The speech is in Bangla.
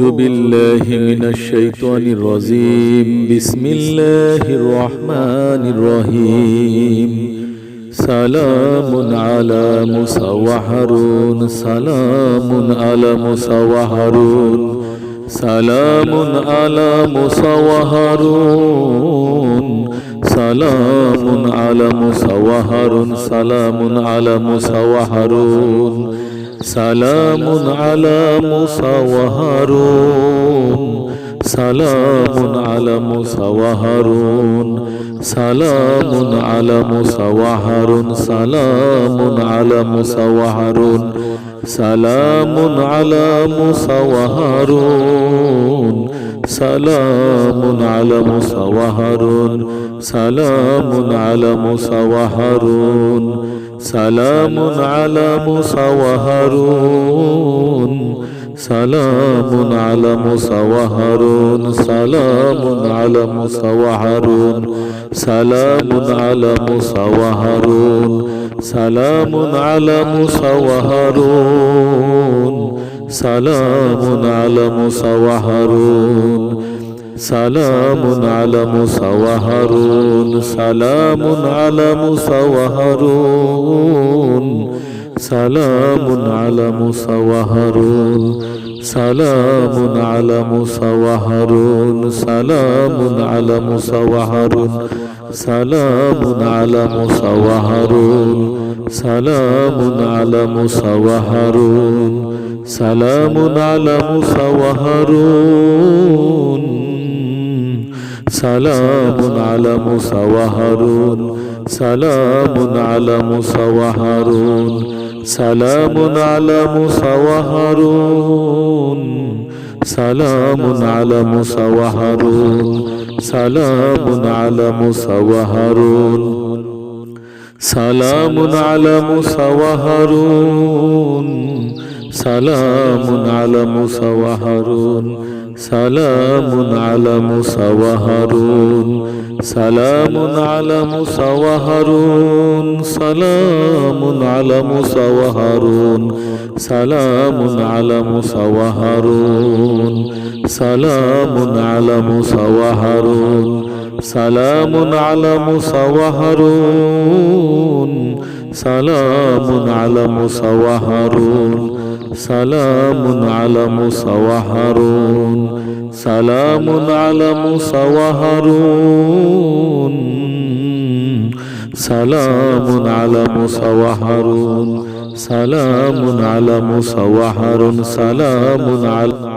أعوذ بالله من الشيطان الرجيم بسم الله الرحمن الرحيم سلام على موسى وهارون سلام على موسى وهارون سلام على موسى وهارون سلام على موسى وهارون سلام على موسى وهارون সালামুন আলা মুসা ওয়াহারুন সালামুন আলা মুসা ওয়াহারুন সালামুন আলা মুসা ওয়াহারুন সালামুন আলা মুসা ওয়াহারুন সালামুন আলা মুসা ওয়াহারুন সালামুন আলা মুসা ওয়া হারুন। সালামুন আলা মুসা ওয়া হারুন। সালামুন আলা মুসা ওয়া হারুন। সালামুন আলা মুসা ওয়া হারুন। সালামুন সালামুন আলা মুসা ওয়া হারুন সালামুন আলা মুসা ওয়া হারুন সালামুন আলা মুসা ওয়া হারুন সালামুন আলা মুসা ওয়া হারুন সালামুন আলা মুসা ওয়া সালামুন আলা মুসা সালামুন আলা মুসা সালামুন আলা মুসা সালামুন আলা মুসা ওয়া হারুন সালামুন আলা মুসা ওয়া হারুন সালামুন আলা মুসা ওয়া হারুন সালামুন আলা মুসা ওয়া হারুন সালামুন সালামুন আলা মুসা ওয়া হারুন, সালামুন আলা মুসা ওয়া হারুন, সালামুন আলা মুসা ওয়া হারুন, সালামুন আলা মুসা ওয়া হারুন, সালামুন আলা মুসা সালামুন আলা মুসা সালামুন আলা মুসা সালামুন আলা মুসা سلام على موسى وهارون سلام على موسى وهارون سلام على موسى وهارون سلام على موسى وهارون سلام على